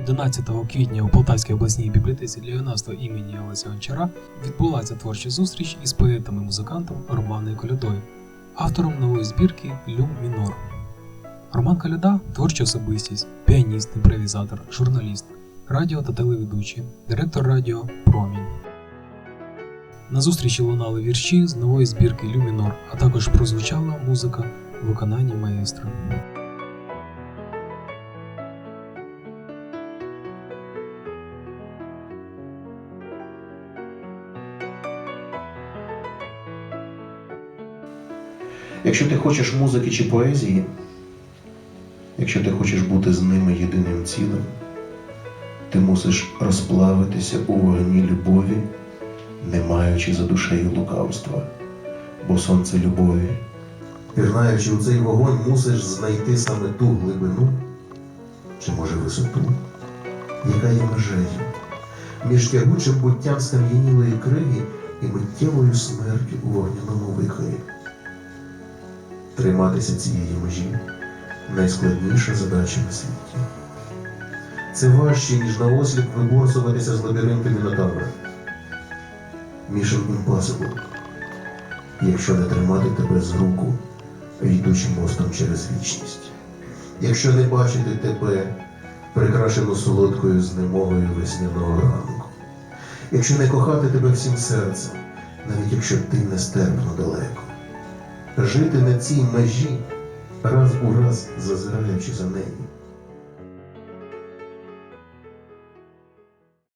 11 квітня у Полтавській обласній бібліотеці для юнацтва імені Олеся Гончара відбулася творча зустріч із поетом і музикантом Романою Колядою, автором нової збірки Люм Мінор. Роман Коляда творча особистість, піаніст, імпровізатор, журналіст, радіо та телеведучий, директор радіо Промінь. На зустрічі лунали вірші з нової збірки Лю Мінор, а також прозвучала музика в виконанні маестро. Якщо ти хочеш музики чи поезії, якщо ти хочеш бути з ними єдиним цілим, ти мусиш розплавитися у вогні любові, не маючи за душею лукавства, бо сонце любові. Пірнаючи у цей вогонь, мусиш знайти саме ту глибину, чи може висоту, яка є межею між тягучим буттям скам'янілої криги і миттєвою смертю у вогняному вихорі. Триматися цієї межі найскладніша задача на світі. Це важче, ніж на осліп виборсуватися з лабіринту Мінотавра. Mission Impossible. Якщо не тримати тебе з руку, йдучи мостом через вічність. Якщо не бачити тебе, прикрашену солодкою знемогою весняного ранку. Якщо не кохати тебе всім серцем, навіть якщо ти нестерпно далеко жити на цій межі, раз у раз зазираючи за нею,